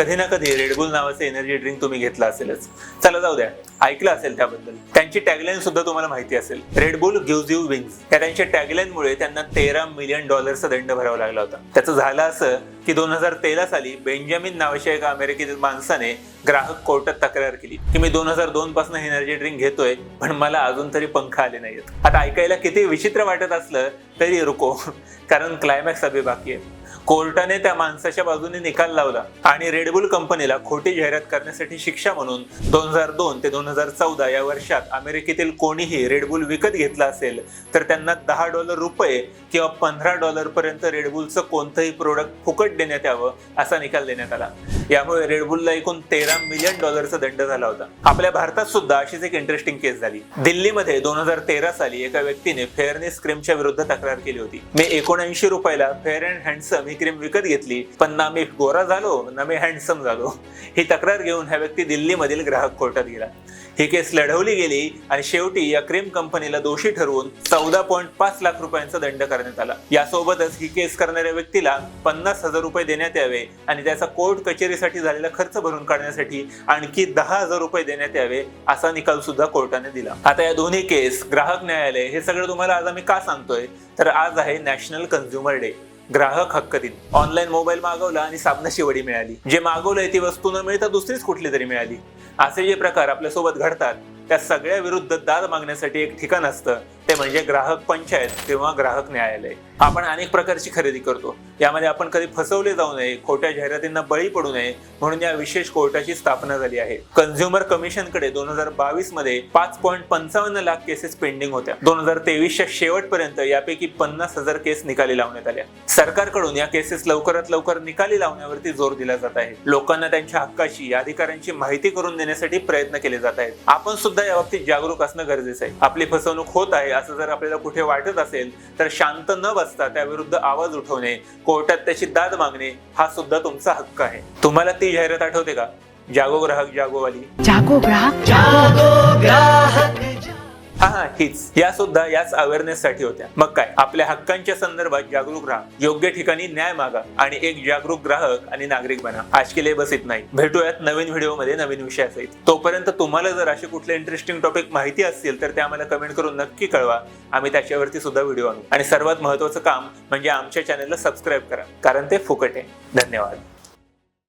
कधी ना कधी रेडबुल नावाचं एनर्जी ड्रिंक तुम्ही घेतला असेलच. चला जाऊ द्या. ऐकलं असेल त्याबद्दल. त्यांची टॅगलाईन सुद्धा तुम्हाला माहिती असेल. रेडबुल गिव्ज यू विंग्स या त्यांच्या टॅगलाईनमुळे त्यांना तेरा मिलियन डॉलरचा दंड भरावा लागला होता. त्याचं झालं असं की दोन हजार तेरा साली बेंजामिन नावाच्या एका अमेरिकेतील माणसाने ग्राहक कोर्टात तक्रार केली की मी दोन हजार दोन पासून एनर्जी ड्रिंक घेतोय पण मला अजून तरी पंख आले नाहीत आता ऐकायला किती विचित्र वाटत असलं तरी रुको कारण क्लायमॅक्स अभि बाकी आहे. कोर्टाने त्या माणसाच्या बाजूने निकाल लावला आणि रेडबुल कंपनीला खोटी जाहिरात करण्यासाठी शिक्षा म्हणून दोन हजार दोन ते दोन हजार चौदा या वर्षात अमेरिकेतील कोणीही रेडबुल विकत घेतला असेल तर त्यांना दहा डॉलर रुपये किंवा पंधरा डॉलर पर्यंत रेडबुलचं कोणतंही प्रोडक्ट फुकट देण्यात यावं असा निकाल देण्यात आला. यामुळे रेडबुलला एकूण तेरा मिलियन डॉलरचा दंड झाला होता. आपल्या भारतात सुद्धा अशीच एक इंटरेस्टिंग केस झाली. दिल्लीमध्ये दोन हजार तेरा साली एका व्यक्तीने फेअरनेस क्रीमच्या विरुद्ध तक्रार केली होती. मी एकोणऐंशी रुपयाला फेअर अँड हँडसम ही क्रीम विकत घेतली पण ना मी गोरा झालो ना मी हँडसम झालो. ही तक्रार घेऊन हा व्यक्ती दिल्लीमधील ग्राहक कोर्टात गेला. ही केस लढवली गेली आणि शेवटी या क्रीम कंपनीला दोषी ठरवून चौदा पॉईंट पाच लाख रुपयांचा दंड करण्यात आला. यासोबतच ही केस करणाऱ्या व्यक्तीला पन्नास हजार रुपये देण्यात यावे आणि त्याचा कोर्ट कचेरीसाठी झालेला खर्च भरून काढण्यासाठी आणखी दहा हजार रुपये देण्यात यावे असा निकाल सुद्धा कोर्टाने दिला. आता या दोन्ही केस ग्राहक न्यायालय हे सगळं तुम्हाला आज आम्ही का सांगतोय? तर आज आहे नॅशनल कन्झ्युमर डे. ग्राहक हक्क दिन. ऑनलाईन मोबाईल मागवला आणि साबणाची वडी मिळाली. जे मागवलंय ती वस्तू न मिळता दुसरीच कुठली तरी मिळाली. असे जे प्रकार आपल्यासोबत घडतात. त्या सगळ्या विरुद्ध दाद मागण्यासाठी एक ठिकाण असतं. ते म्हणजे ग्राहक पंचायत किंवा ग्राहक न्यायालय. आपण अनेक प्रकारची खरेदी करतो. यामध्ये आपण कधी फसवले जाऊ नये खोट्या जाहिरातींना बळी पडू नये म्हणून या विशेष कोर्टाची स्थापना झाली आहे. कन्झ्युमर कमिशनकडे दोन हजार बावीसमध्ये पाच पॉईंट पंचावन्न लाख केसेस पेंडिंग होत्या. दोन हजार तेवीसच्या शेवटपर्यंत यापैकी पन्नास हजार केस निकाली लावण्यात आल्या. सरकारकडून या केसेस लवकरात लवकर निकाली लावण्यावरती जोर दिला जात आहे. लोकांना त्यांच्या हक्काची या अधिकारांची माहिती करून देण्यासाठी प्रयत्न केले जात आहेत. आपण सुद्धा या बाबतीत जागरूक असणं गरजेचं आहे. आपली फसवणूक होत आहे असं जर आपल्याला कुठे वाटत असेल तर शांत न बसता त्याविरुद्ध आवाज उठवणे कोर्टात त्याची दाद मागणे हा सुद्धा तुमचा हक्क आहे. तुम्हाला ती जाहिरात आठवते का? जागो ग्राहक जागोवाली. जागो ग्राहक? हा हा हीच. या सुद्धा याच अवेअरनेस साठी होत्या. मग काय? आपल्या हक्कांच्या संदर्भात जागरूक राहा. योग्य ठिकाणी न्याय मागा आणि एक जागरूक ग्राहक आणि नागरिक बना. आज केले बस नाही भेटूयात नवीन व्हिडिओमध्ये नवीन विषयासहित. तोपर्यंत तुम्हाला जर असे कुठले इंटरेस्टिंग टॉपिक माहिती असतील तर ते आम्हाला कमेंट करून नक्की कळवा. आम्ही त्याच्यावरती सुद्धा व्हिडिओ आणू. आणि सर्वात महत्वाचं काम म्हणजे आमच्या चॅनलला सबस्क्राईब करा. कारण ते फुकट आहे. धन्यवाद.